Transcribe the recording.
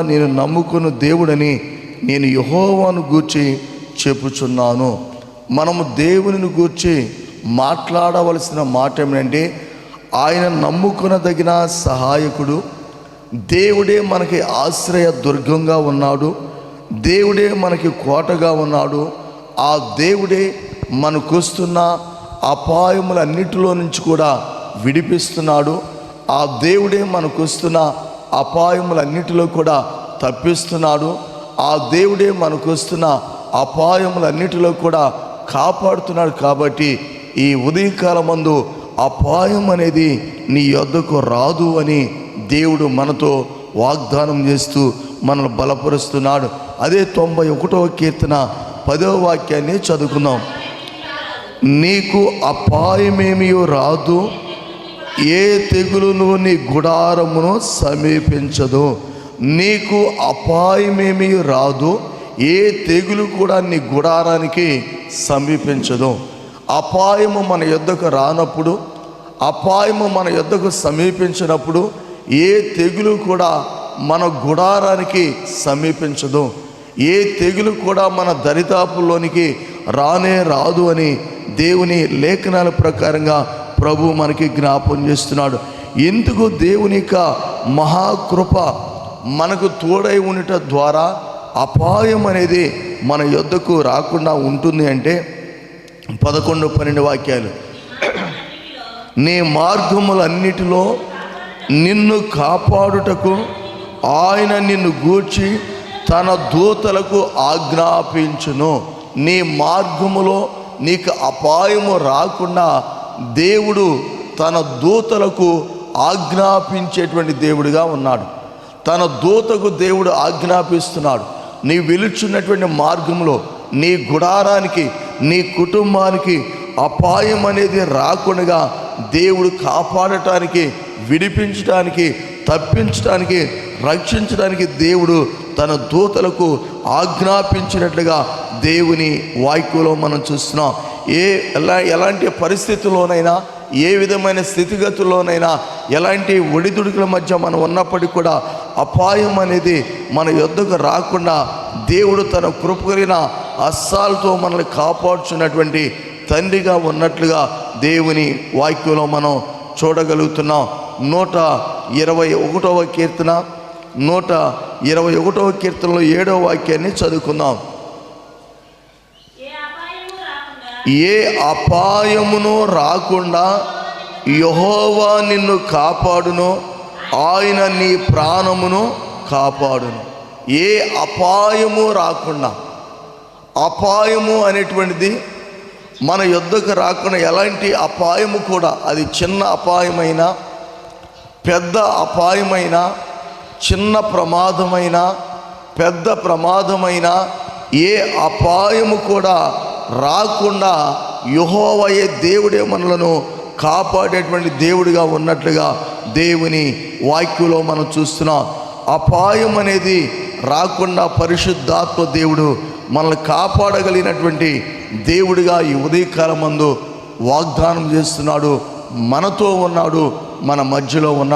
నేను నమ్ముకున్న దేవుడని నేను యహోవాను గూర్చి చెప్పుచున్నాను. మనము దేవునిని గూర్చి మాట్లాడవలసిన మాట ఏమిటంటే ఆయన నమ్ముకునదగిన సహాయకుడు దేవుడే మనకి ఆశ్రయ దుర్గంగా ఉన్నాడు దేవుడే మనకి కోటగా ఉన్నాడు ఆ దేవుడే మనకొస్తున్న అపాయములన్నిటిలో నుంచి కూడా విడిపిస్తున్నాడు ఆ దేవుడే మనకొస్తున్న అపాయములన్నిటిలో కూడా తప్పిస్తున్నాడు. ఆ దేవుడే మనకొస్తున్న అపాయములన్నిటిలో కూడా కాపాడుతున్నాడు కాబట్టి ఈ ఉదయకాలం మందు అపాయం అనేది నీ యొద్దకు రాదు అని దేవుడు మనతో వాగ్దానం చేస్తూ మనల్ని బలపరుస్తున్నాడు. అదే తొంభై ఒకటవ కీర్తన పదవ వాక్యాన్ని చదువుకుందాం. నీకు అపాయమేమీ రాదు ఏ తెగులును నీ గుడారమును సమీపించదు. నీకు అపాయమేమీ రాదు. ఏ తెగులు కూడా నీ గుడారానికి సమీపించదు. అపాయము మన యొద్దకు రానప్పుడు అపాయము మన యొద్దకు సమీపించినప్పుడు ఏ తెగులు కూడా మన గుడారానికి సమీపించదు. ఏ తెగులు కూడా మన దరిదాపుల్లోనికి రానే రాదు అని దేవుని లేఖనాల ప్రకారంగా ప్రభు మనకి జ్ఞాపం చేస్తున్నాడు. ఎందుకు దేవుని యొక్క మహాకృప మనకు తోడై ఉండట ద్వారా అపాయం అనేది మన యొద్దకు రాకుండా ఉంటుంది అంటే పదకొండు పన్నెండు వాక్యాలు. నీ మార్గములన్నిటిలో నిన్ను కాపాడుటకు ఆయన నిన్ను గూర్చి తన దూతలకు ఆజ్ఞాపించును. నీ మార్గములో నీకు అపాయము రాకుండా దేవుడు తన దూతలకు ఆజ్ఞాపించేటువంటి దేవుడిగా ఉన్నాడు. తన దూతకు దేవుడు ఆజ్ఞాపిస్తున్నాడు. నీ వెలుచున్నటువంటి మార్గంలో నీ గుడారానికి నీ కుటుంబానికి అపాయం అనేది రాకుండా దేవుడు కాపాడటానికి విడిపించడానికి తప్పించడానికి రక్షించడానికి దేవుడు తన దూతలకు ఆజ్ఞాపించినట్లుగా దేవుని వాక్యంలో మనం చూస్తున్నాం. ఏ ఎలా ఎలాంటి పరిస్థితుల్లోనైనా ఏ విధమైన స్థితిగతుల్లోనైనా ఎలాంటి ఒడిదుడుకుల మధ్య మనం ఉన్నప్పటికీ కూడా అపాయం అనేది మన యొద్దకు రాకుండా దేవుడు తన కృప అస్సాలతో మనల్ని కాపాడుచున్నటువంటి తండ్రిగా ఉన్నట్లుగా దేవుని వాక్యంలో మనం చూడగలుగుతున్నాం. నూట ఇరవై ఒకటవ కీర్తన నూట ఇరవై ఒకటవ కీర్తనలో ఏడవ వాక్యాన్ని చదువుకుందాం. ఏ అపాయమునో అపాయమును రాకుండా యహోవా నిన్ను కాపాడును ఆయన నీ ప్రాణమును కాపాడును. ఏ అపాయము రాకుండా. అపాయము అనేటువంటిది మన యుద్ధకు రాకుండా ఎలాంటి అపాయము కూడా అది చిన్న అపాయమైనా పెద్ద అపాయమైన చిన్న ప్రమాదమైన పెద్ద ప్రమాదమైన ఏ అపాయము కూడా రాకుండా యుహోవయే దేవుడే మనలను కాపాడేటువంటి దేవుడిగా ఉన్నట్లుగా దేవుని వాక్యంలో మనం చూస్తున్నాం. అపాయం అనేది రాకుండా పరిశుద్ధాత్మ దేవుడు మనల్ని కాపాడగలిగినటువంటి దేవుడిగా ఈ ఉదయకాలం మందు వాగ్దానం చేస్తున్నాడు. మనతో ఉన్నాడు మన మధ్యలో ఉన్నాడు.